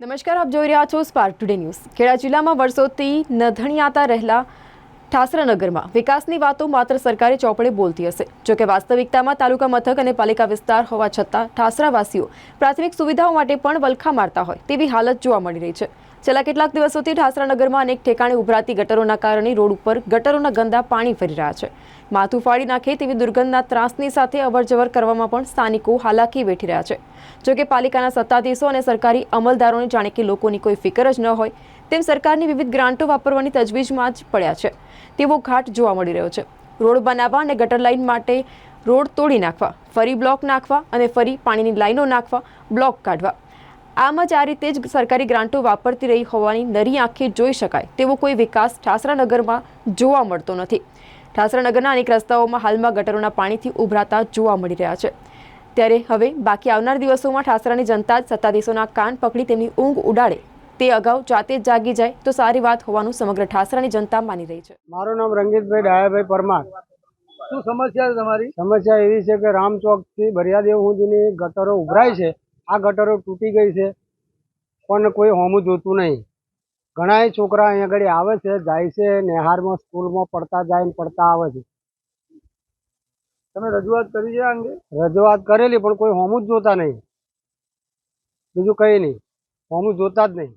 નમસ્કાર આપ જોઈ રહ્યા છો સ્પાર્ક ટુડે ન્યૂઝ ખેડા જિલ્લામાં વર્ષોથી નધણિયાતા રહેલા ઠાસરાનગરમાં. વિકાસની વાતો માત્ર સરકારી ચોપડે બોલતી હશે. જોકે વાસ્તવિકતામાં તાલુકા મથક અને પાલિકા વિસ્તાર હોવા છતાં ઠાસરાવાસીઓ પ્રાથમિક સુવિધાઓ માટે પણ વલખા મારતા હોય તેવી હાલત જોવા મળી રહી છે. છેલ્લા કેટલાક દિવસોથી ઠાસરાનગરમાં અનેક ઠેકાણે ઉભરાતી ગટરોના કારણે રોડ ઉપર ગટરોના ગંદા પાણી ફરી રહ્યા છે. માથું ફાડી નાખે તેવી દુર્ગંધના ત્રાસની સાથે અવરજવર કરવામાં પણ સ્થાનિકો હાલાકી વેઠી રહ્યા છે. જોકે પાલિકાના સત્તાધીશો અને સરકારી અમલદારોને જાણે કે લોકોની કોઈ ફિકર જ ન હોય તેમ સરકારની વિવિધ ગ્રાન્ટો વાપરવાની તજવીજમાં જ પડ્યા છે. તેવો ઘાટ જોવા મળી રહ્યો છે. રોડ બનાવવા અને ગટર લાઇન માટે રોડ તોડી નાખવા, ફરી બ્લોક નાખવા અને ફરી પાણીની લાઈનો નાખવા, બ્લોક કાઢવા. આમ જ આ રીતે જ સરકારી ગ્રાન્ટો વાપરતી રહી હોવાની નરી આંખે જોઈ શકાય તેવો કોઈ વિકાસ ઠાસરાનગરમાં જોવા મળતો નથી. ઠાસરાનગરના અનેક રસ્તાઓમાં હાલમાં ગટરોના પાણીથી ઉભરાતા જોવા મળી રહ્યા છે. ત્યારે હવે બાકી આવનાર દિવસોમાં ઠાસરાની જનતા જ સત્તાધીશોના કાન પકડી તેમની ઊંઘ ઉડાડે તે અગાઉ જાતે જ જાગી જાય તો સારી વાત હોવાનું સમગ્ર ઠાસરાની જનતા માની રહી છે. મારું નામ રંગીતભાઈ ડાયાભાઈ પરમાર. શું સમસ્યા છે તમારી? સમસ્યા એવી છે કે રામચોકથી બરિયાદેવ સુધીની ગટરો ઉભરાય છે. આ ગટરો તૂટી ગઈ છે પણ કોઈ હોમું જોતું નહીં. ઘણાય છોકરા અહીંયા આગળ આવે છે જાય છે નેહારમાં સ્કૂલમાં પડતા જાય ને પડતા આવે છે. તમે રજૂઆત કરી છે અંગે? રજૂઆત કરેલી પણ કોઈ હોમું જ જોતા નહીં. બીજું કંઈ નહીં. હોમું જોતા જ નહીં.